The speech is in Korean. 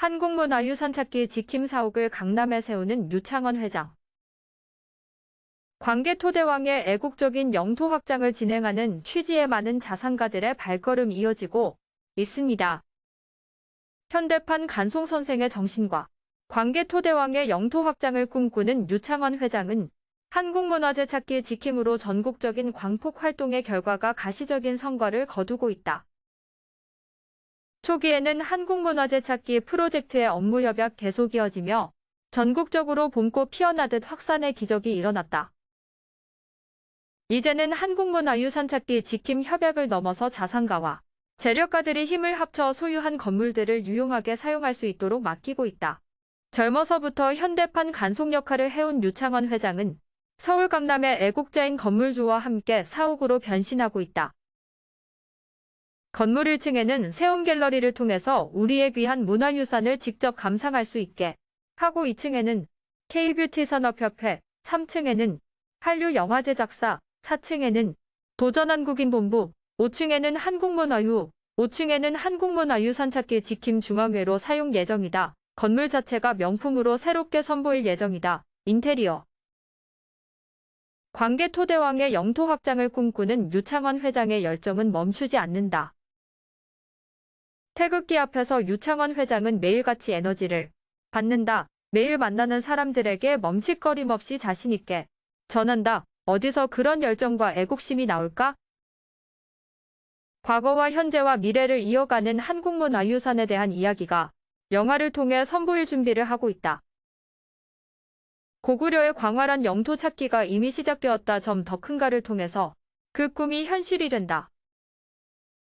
한국문화유산 찾기 지킴 사옥을 강남에 세우는 유창원 회장. 관계 토대왕의 애국적인 영토 확장을 진행하는 취지에 많은 자산가들의 발걸음 이어지고 있습니다. 현대판 간송 선생의 정신과 관계 토대왕의 영토 확장을 꿈꾸는 유창원 회장은 한국문화재 찾기 지킴으로 전국적인 광폭 활동의 결과가 가시적인 성과를 거두고 있다. 초기에는 한국문화재 찾기 프로젝트의 업무 협약 계속 이어지며 전국적으로 봄꽃 피어나듯 확산의 기적이 일어났다. 이제는 한국문화유산 찾기 지킴 협약을 넘어서 자산가와 재력가들이 힘을 합쳐 소유한 건물들을 유용하게 사용할 수 있도록 맡기고 있다. 젊어서부터 현대판 간송 역할을 해온 유창원 회장은 서울 강남의 애국자인 건물주와 함께 사옥으로 변신하고 있다. 건물 1층에는 세움 갤러리를 통해서 우리의 귀한 문화유산을 직접 감상할 수 있게 하고 2층에는 K뷰티 산업협회, 3층에는 한류 영화 제작사, 4층에는 도전한국인본부, 5층에는 한국문화유, 5층에는 한국문화유산 찾기 지킴 중앙회로 사용 예정이다. 건물 자체가 명품으로 새롭게 선보일 예정이다. 인테리어 관계 토대왕의 영토 확장을 꿈꾸는 유창원 회장의 열정은 멈추지 않는다. 태극기 앞에서 유창원 회장은 매일같이 에너지를 받는다. 매일 만나는 사람들에게 멈칫거림 없이 자신있게 전한다. 어디서 그런 열정과 애국심이 나올까? 과거와 현재와 미래를 이어가는 한국문화유산에 대한 이야기가 영화를 통해 선보일 준비를 하고 있다. 고구려의 광활한 영토 찾기가 이미 시작되었다 점 더 큰가를 통해서 그 꿈이 현실이 된다.